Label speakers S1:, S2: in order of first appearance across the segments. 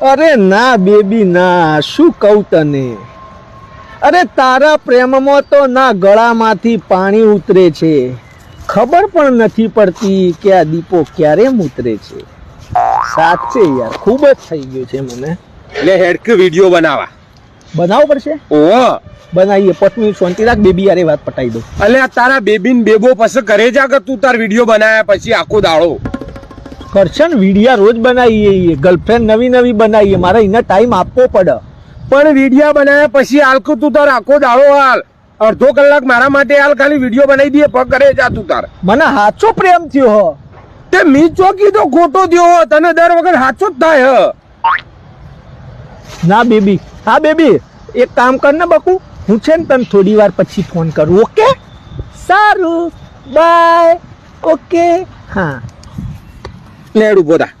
S1: અરે ના બેબી ના શું કહું તને? અરે તારા પ્રેમમાં તો ના ગળામાંથી પાણી ઉતરે છે. ખબર પણ નથી પડતી કે આ દીપો ક્યારે ઉતરે છે. સાચે યાર ખૂબ જ થઈ ગયું છે મને.
S2: એટલે હેડક વીડિયો બનાવા.
S1: બનાવવો પડશે?
S2: ઓહો.
S1: બનાવીએ પાંચ મિનિટ શાંતિ રાખ બેબી યારે વાત પટાઈ દો.
S2: એટલે તારા બેબી ને બેબો પછી કરે જા કે તું તાર વીડિયો બનાવ્યા પછી આખો દાડો.
S1: કરશન વિડિયા રોજ બનાવીએ ગર્લફ્રેન્ડ નવી નવી બનાવીએ. મારે એને ટાઈમ આપવો પડે.
S2: પણ વિડિયા બનાવ્યા પછી હાલ કે તું તાર આખો દાડો હાલ. અડધો કલાક મારા માટે હાલ ખાલી વીડિયો બનાવી દઈએ પગ કરે જા તું તાર.
S1: મને સાચો પ્રેમ થયો હો.
S2: તે મી ચોકી તો ખોટો થયો તને દર વખત સાચો જ થાય હ.
S1: ના બેબી. હા બેબી. એક કામ કર ને બકુ. હું છે ને તને થોડી વાર પછી ફોન કરું ઓકે સારું. બાય ઓકે હા.
S2: લેડ ઊભો થા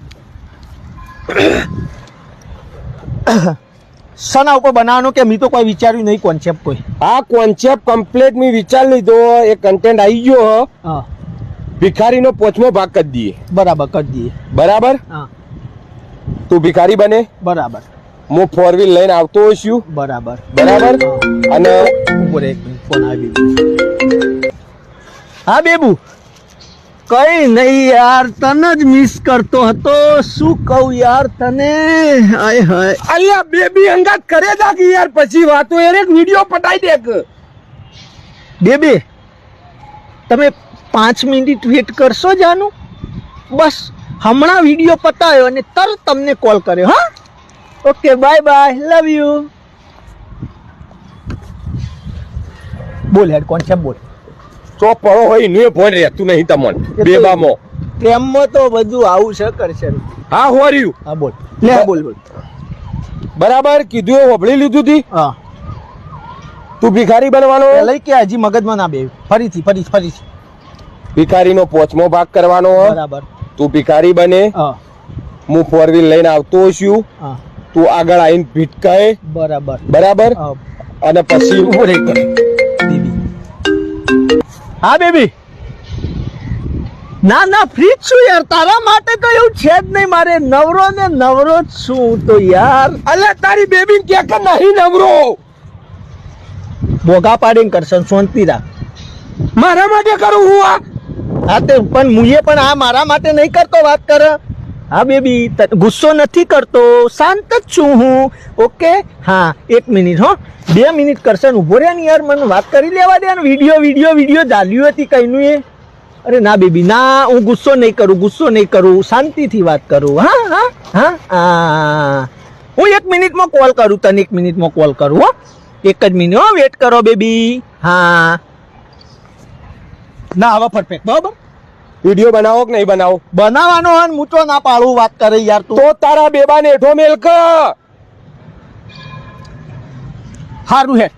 S1: સના ઉપર બનાવવાનું કે મેં તો કોઈ વિચાર્યું નહીં કોન્સેપ્ટ કોઈ?
S2: આ કોન્સેપ્ટ કમ્પ્લીટ મેં વિચાર લીધો એ કન્ટેન્ટ આવી ગયો હા. ભિખારીનો પોચમો ભાગ કરી દઈએ.
S1: બરાબર કરી દઈએ.
S2: બરાબર?
S1: હા.
S2: તું ભિખારી બને.
S1: બરાબર.
S2: હું ફોર વ્હીલ લઈને આવતો હોઈશું
S1: બરાબર.
S2: બરાબર? અને
S1: ઉપર એક ફોન આવી હા બેબુ. કઈ નહીં યાર તને જ મિસ કરતો હતો. શું કહું યાર તને? હાય હાય.
S2: અલ્યા બેબી અંગાત કરે જા કે યાર પછી વાતો યાર એક વીડિયો પટાઈ દે
S1: બેબી તમે પાંચ મિનિટ વેટ કરશો જાનું? બસ હમણાં વીડિયો પતાવ્યો અને તરત તમને કોલ કર્યો હા? Okay bye bye love you. બોલ હેડ છે? બોલ.
S2: ચો પડો હોયનું ફોન રહેતું નહીં તમને.
S1: તો-
S2: બેબામાં.
S1: પ્રેમમાં તો બધું આવું છે કરશે
S2: હા હોર્યું.
S1: હા બોલ. લે બોલ બોલ.
S2: બરાબર કીધું એ હોભળી લીધું હતી
S1: હા.
S2: તું ભિખારી બનવાનો?
S1: લઈ કે હજી મગજમાં ના બે. ફરીથી ફરીથી ફરીથી.
S2: ભિખારીનો પોચમો ભાગ કરવાનો
S1: બરાબર.
S2: તું ભિખારી બને.
S1: હા.
S2: હું ફોર વ્હીલ લઈને આવતો છું
S1: હા.
S2: તું આગળ આવીને ભીટકાય.
S1: બરાબર.
S2: બરાબર?
S1: હા.
S2: અને પછી
S1: હા, બેબી. ના ના ફ્રી જ છું યાર. તારા માટે તો એવું છે જ નહીં. મારે નવરો ને નવરો જ છું તો યાર.
S2: અલે, તારી બેબી કે કે નહીં નવરો?
S1: બોગા પાડીને કરશે શાંતિ રાખ.
S2: મારા માટે કરું હું આ?
S1: હા, તે પણ મુએ પણ આ મારા માટે નહીં કરતો વાત કર? હા, બેબી ગુસ્સો નથી કરતો, શાંત જ છું હું. ઓકે? હા, એક મિનિટ, હો. બે મિનિટ કરશે ને ઊભો રહ્યા ને યાર, મને વાત કરી લેવા દે ને. વીડિયો વીડિયો વીડિયો ચાલ્યું હતી કઈનું એ. અરે ના, બેબી, ના, હું ગુસ્સો નહીં કરું, ગુસ્સો નહીં કરું. શાંતિથી વાત કરું. હા હા હા હા. હું એક મિનિટમાં કોલ કરું, તને એક મિનિટમાં કોલ કરું, હો. એક જ મિનિટ, હો, વેટ કરો, બેબી. હા. ના આવા પરફેક્ટ બરાબર?
S2: વીડિયો બનાવો કે નહીં બનાવો?
S1: બનાવવાનો હોય ને હું તો ના પાડું વાત કરે યાર તું.
S2: તો તારા બેબાને એઠો મેલ કે
S1: હારું હે.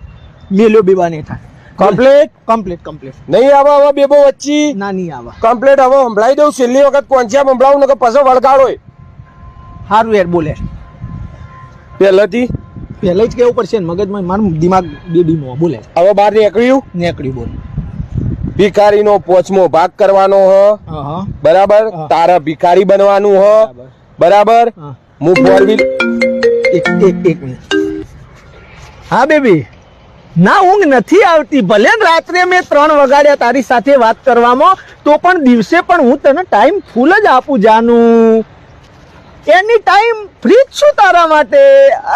S1: મેલ્યો બેબાને થાય
S2: કમ્પ્લીટ
S1: કમ્પ્લીટ કમ્પ્લીટ
S2: નહીં આવે હવે બેબો વચ્ચી?
S1: ના નહીં આવે.
S2: કમ્પ્લીટ હવે સંભળાઈ દઉં છેલ્લી વખત કોન્સેપ્ટ સંભળાવું ને કે પછી વળગાડો
S1: સારું યાર બોલે.
S2: પહેલેથી?
S1: પહેલા જ કેવું પડશે ને મગજમાં મારું દિમાગ બેબીમાં બોલે.
S2: હવે બહાર નીકળ્યું?
S1: નીકળ્યું બોલ.
S2: ભિખારીનો પોચમો ભાગ કરવાનો હ. બરાબર. તારા ભિખારી બનવાનું હ.
S1: બરાબર. હું.
S2: ફોર વ્હીલ
S1: એક એક એક મિનિટ. હા બેબી. ના ઊંઘ નથી આવતી. ભલે ને રાત્રે મેં ત્રણ વગાડ્યા તારી સાથે વાત કરવામાં તો પણ દિવસે પણ હું તને ટાઈમ ફૂલ જ આપું જાનું. એની ટાઈમ ફ્રી જ છું તારા માટે.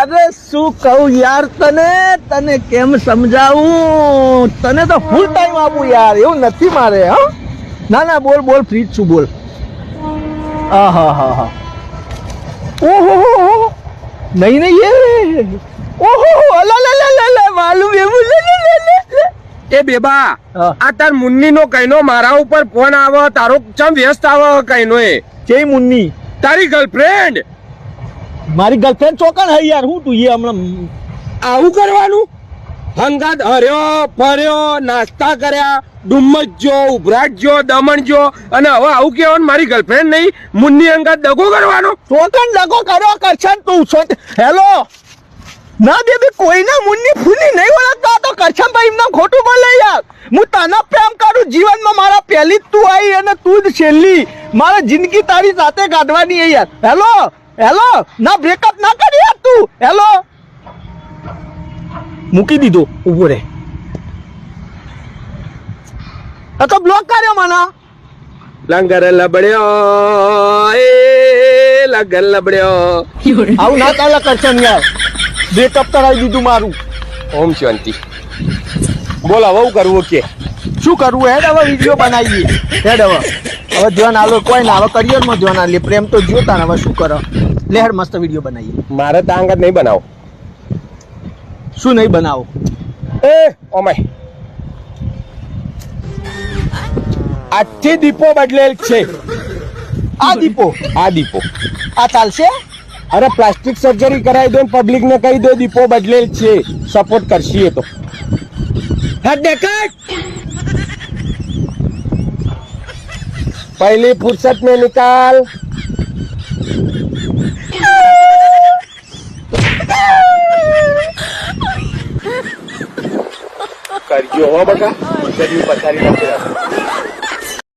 S1: અરે શું કહું યાર તને? તને કેમ સમજાવું? તને તો ફૂલ ટાઈમ આપું યાર. એવું નથી મારે હા. ના ના બોલ બોલ ફ્રી જ છું બોલ. હા હા હા. હા ઓહો નહીં નહીં એ. ઓહો અલા લા લા લા લા માલુમ એવું લે લે લે
S2: એ બેબા. આ તાર મુન્ની નો કઈનો મારા ઉપર ફોન આવે તારો ચમ વ્યસ્ત આવે કઈનો એ
S1: જય મુન્ની.
S2: તારી ગર્લફ્રેન્ડ
S1: મારી ગર્લફ્રેન્ડ ચોકન હે યાર હું તું એ હમણાં
S2: આવું કરવાનું? હંગાત હર્યો ફર્યો નાસ્તા કર્યા ડુમ્મસ જો ઉભરાટ જો દમણ જો અને હવે આવું કહેવાનું મારી ગર્લફ્રેન્ડ નહીં મુન્ની હંગાત દગો કરવાનો?
S1: ચોકન દગો કરો કરશન તું હેલો ના બેબી કોઈના મુન્ની ફૂની નહીં ઓળખતા આ તો કરશનભાઈ એમના ખોટું બોલે યાર હું તને પ્રેમ કરું જીવનમાં મારા પહેલી જ તું આવી અને તું જ છેલ્લી મારે જિંદગી તારી સાથે કાઢવાની છે યાર. હેલો? હેલો? ના બ્રેકઅપ ના કરી યાર તું. હેલો? મૂકી દીધો. ઊભો રે આ તો બ્લોક કર્યો મને.
S2: લંગર લબડ્યો એ લંગર લબડ્યો
S1: આવું ના ચાલે કરશન યાર. બ્રેકઅપ કરાવી દીધું મારું.
S2: ઓમ શાંતિ. બોલ હવે કરવું કે
S1: શું કરવું હેડ હવે વીડિયો બનાવીએ. હેડ હવે. હવે ધ્યાન આલો કોઈ ના હવે કરિયરમાં ધ્યાન આલે પ્રેમ તો જોતા ને હવે શું કરો? લે મસ્ત વીડિયો બનાવીએ
S2: મારે તો અંગત નહીં બનાવો.
S1: શું નહીં બનાવો?
S2: એ ઓમાય. આજથી દીપો બદલેલ છે.
S1: આ દીપો?
S2: આ દીપો.
S1: આ ચાલશે?
S2: અરે પ્લાસ્ટિક સર્જરી કરાવી દો પબ્લિક ને કહી દો દીપો બદલેલ છે. સપોર્ટ કરશીએ તો. હટ દે पहली फुर्सत में निकाल કરજો હો બકા જરી પથારી નથી રાખો